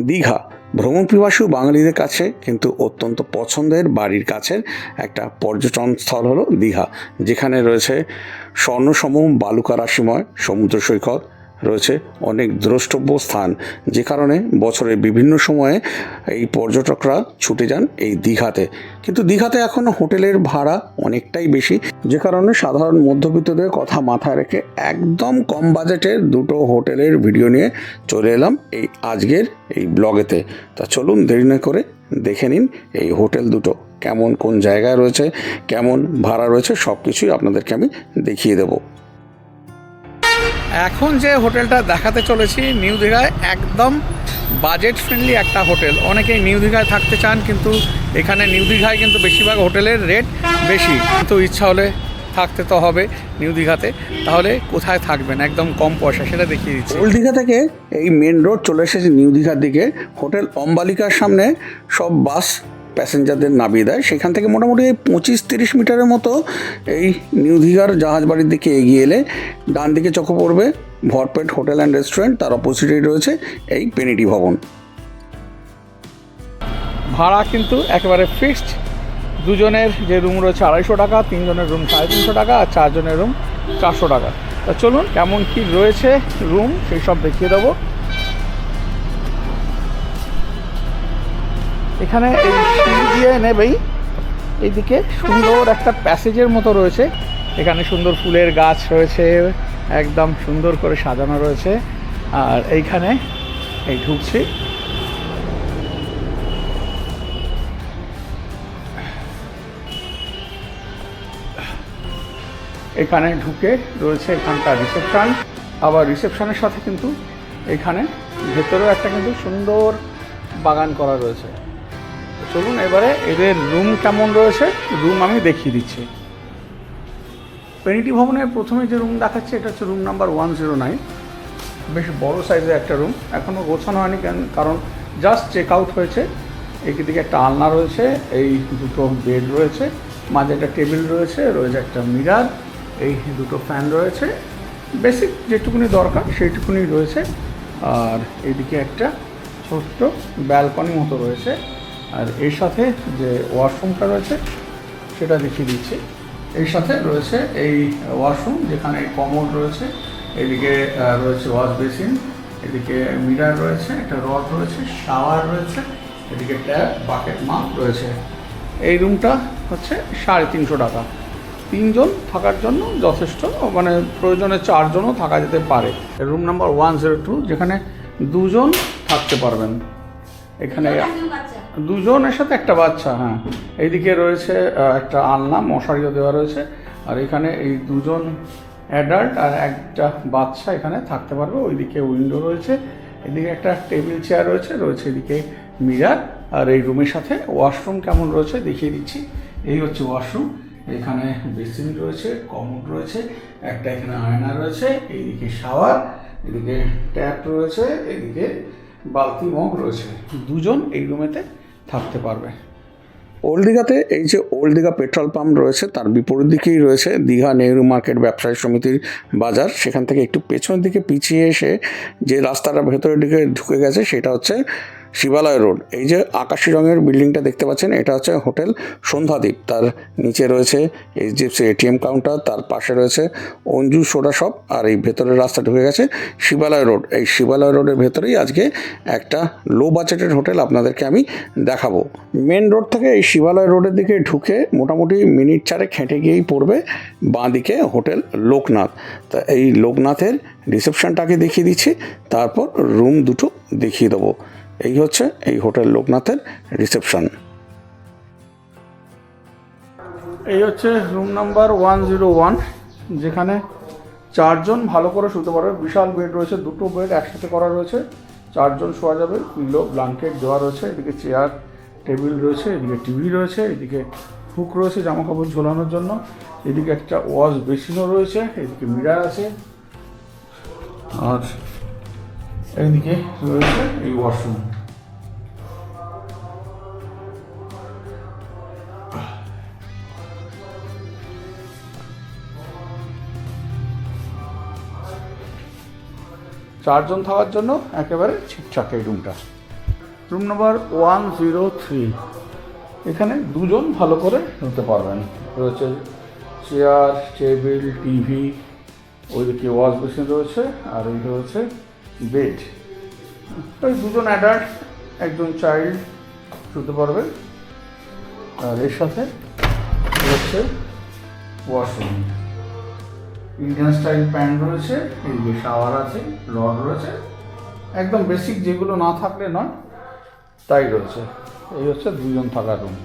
দীঘা। ভ্রমণ পিপাসু বাঙালিদের কাছে কিন্তু অত্যন্ত পছন্দের বাড়ির কাছের একটা পর্যটন স্থল হলো দীঘা। যেখানে রয়েছে স্বর্ণসম বালুকা রাশিময়, সমুদ্র সৈকত রয়েছে অনেক দ্রষ্টব্য স্থান, যে কারণে বছরের বিভিন্ন সময়ে এই পর্যটকরা ছুটে যান এই দীঘাতে। কিন্তু দীঘাতে এখন হোটেলের ভাড়া অনেকটাই বেশি, যে কারণে সাধারণ মধ্যবিত্তদের কথা মাথায় রেখে একদম কম বাজেটের দুটো হোটেলের ভিডিও নিয়ে চলে এলাম এই আজকের এই ব্লগেতে। তা চলুন দেরি না করে দেখে নিন এই হোটেল দুটো কেমন, কোন জায়গায় রয়েছে, কেমন ভাড়া রয়েছে সব কিছুই আপনাদেরকে আমি দেখিয়ে দেবো। এখন যে হোটেলটা দেখাতে চলেছি, নিউ দীঘায় একদম বাজেট ফ্রেন্ডলি একটা হোটেল। অনেকেই নিউ দীঘায় থাকতে চান, কিন্তু এখানে নিউ দীঘায় কিন্তু বেশিরভাগ হোটেলের রেট বেশি। কিন্তু ইচ্ছা হলে থাকতে তো হবে নিউ দীঘাতে। তাহলে কোথায় থাকবেন? একদম কম পয়সা, সেটা দেখিয়ে দিচ্ছি। ওল্ড দীঘা থেকে এই মেন রোড চলে এসেছে নিউ দীঘার দিকে। হোটেল অম্বালিকার সামনে সব বাস প্যাসেঞ্জারদের নামিয়ে দেয়। সেখান থেকে মোটামুটি পঁচিশ তিরিশ মিটারের মতো এই নিউ দীঘার জাহাজ বাড়ির দিকে এগিয়ে এলে ডান দিকে চোখে পড়বে ভরপেট হোটেল অ্যান্ড রেস্টুরেন্ট, তার অপোজিটেই রয়েছে এই পেনিটি ভবন। ভাড়া কিন্তু একেবারে ফিক্সড। দুজনের যে রুম রয়েছে আড়াইশো টাকা, তিনজনের রুম সাড়ে তিনশো টাকা, আর চারজনের রুম চারশো টাকা। তা চলুন কেমন কি রয়েছে রুম, সেই সব দেখিয়ে দেবো। এখানে এই সিঁড়ি দিয়ে নেবেই। এইদিকে সুন্দর একটা প্যাসেজের মতো রয়েছে। এখানে সুন্দর ফুলের গাছ রয়েছে, একদম সুন্দর করে সাজানো রয়েছে। আর এইখানে এই ঢুকছি। এখানে ঢুকে রয়েছে এখানকার রিসেপশন। আবার রিসেপশনের সাথে কিন্তু এখানে ভেতরেও একটা কিন্তু সুন্দর বাগান করা রয়েছে। চলুন এবারে এদের রুম কেমন রয়েছে? রুম আমি দেখিয়ে দিচ্ছি। পেনিটি ভবনের প্রথমে যে রুম দেখাচ্ছে, এটা হচ্ছে room number one zero nine বেশ বড় সাইজের একটা রুম এখনও গোছানো হয়নি কেন- কারণ জাস্ট চেক আউট হয়েছে। দিকে একটা আলনা রয়েছে, এই দুটো বেড রয়েছে। মাঝে একটা টেবিল রয়েছে রয়েছে একটা মিরার এই দুটো ফ্যান রয়েছে। বেসিক যেটুকুনি দরকার, সেইটুকুনি রয়েছে। আর এদিকে একটা ছোট্ট ব্যালকনি মতো রয়েছে। আর এর সাথে যে ওয়াশরুমটা রয়েছে, সেটা দেখিয়ে দিচ্ছি। এর সাথে রয়েছে এই ওয়াশরুম যেখানে কমোড রয়েছে, এদিকে রয়েছে ওয়াশ বেসিন এদিকে মিরার রয়েছে, একটা রড রয়েছে শাওয়ার রয়েছে, এদিকে ট্যাপ বাকেট মাপ রয়েছে। এই রুমটা হচ্ছে সাড়ে তিনশো টাকা। তিনজন থাকার জন্য যথেষ্ট মানে প্রয়োজনে চারজনও থাকা যেতে পারে। Room number one zero two যেখানে দুজন থাকতে পারবেন। এখানে দুজনের সাথে একটা বাচ্চা হ্যাঁ। এইদিকে রয়েছে একটা আলনা, মশারিও দেওয়া রয়েছে। আর এখানে এই দুজন অ্যাডাল্ট আর একটা বাচ্চা এখানে থাকতে পারবে। ওইদিকে উইন্ডো রয়েছে, এদিকে একটা টেবিল চেয়ার রয়েছে রয়েছে এদিকে মিরার আর এই রুমের সাথে ওয়াশরুম কেমন রয়েছে দেখিয়ে দিচ্ছি। এই হচ্ছে ওয়াশরুম এখানে বেসিন রয়েছে কমোড রয়েছে, একটা এখানে আয়না রয়েছে, এইদিকে শাওয়ার এদিকে ট্যাপ রয়েছে, এদিকে বালতি মগ রয়েছে। দুজন এই রুমেতে থাকতে পারবে। ওল্ড দীঘাতে এই যে ওল্ড দীঘা পেট্রোল পাম্প রয়েছে, তার বিপরীত দিকেই রয়েছে দীঘা নেহরু মার্কেট ব্যবসায়ী সমিতির বাজার। সেখান থেকে একটু পেছনের দিকে পিছিয়ে এসে যে রাস্তাটা ভেতরের দিকে ঢুকে গেছে, সেটা হচ্ছে শিবালয় রোড। এই যে আকাশি রঙের বিল্ডিংটা দেখতে পাচ্ছেন, এটা হচ্ছে হোটেল সন্ধ্যাদ্বীপ তার নিচে রয়েছে এইচডিএফসি এটিএম কাউন্টার, তার পাশে রয়েছে অঞ্জু সোডা শপ, আর এই ভেতরের রাস্তা ঢুকে গেছে শিবালয় রোড। এই শিবালয় রোডের ভেতরেই আজকে একটা লো বাজেটের হোটেল আপনাদেরকে আমি দেখাবো। মেন রোড থেকে এই শিবালয় রোডের দিকে ঢুকে মোটামুটি মিনিট চারে খেটে গিয়েই পড়বে বাঁ দিকে হোটেল লোকনাথ। তা এই লোকনাথের রিসেপশনটাকে দেখিয়ে দিচ্ছি, তারপর রুম দুটো দেখিয়ে দেবো। এই হচ্ছে এই হোটেল লোকনাথের রিসেপশন। এই হচ্ছে room number one zero one, যেখানে চারজন ভালো করে শুতে পারবে। বিশাল বেড রয়েছে, দুটো বেড একসাথে করা রয়েছে। চারজন শোয়া যাবে পিলো ব্ল্যাঙ্কেট দেওয়া রয়েছে, এদিকে চেয়ার টেবিল রয়েছে, এদিকে টিভি রয়েছে, এদিকে হুক রয়েছে জামা কাপড় ঝোলানোর জন্য। এদিকে একটা ওয়াশ বেসিনও রয়েছে, এদিকে মিরার আছে। আর এইদিকে রয়েছে এই ওয়াশরুম চারজন থাকার জন্য একেবারে ঠিকঠাক এই রুমটা room number one zero three এখানে দুজন ভালো করে নিতে পারবেন। রয়েছে চেয়ার টেবিল টিভি ওইদিকে ওয়াশ বেসিন রয়েছে, আর এই রয়েছে বেড ওই দুজন অ্যাডাল্ট একজন চাইল্ড শুতে পারবে। আর এর সাথে রয়েছে ওয়াশরুম ইন্ডিয়ান স্টাইল প্যান্ট রয়েছে যে শাওয়ার আছে রড রয়েছে। একদম বেসিক যেগুলো না থাকলে নয়, তাই রয়েছে। এই হচ্ছে দুজন থাকার রুম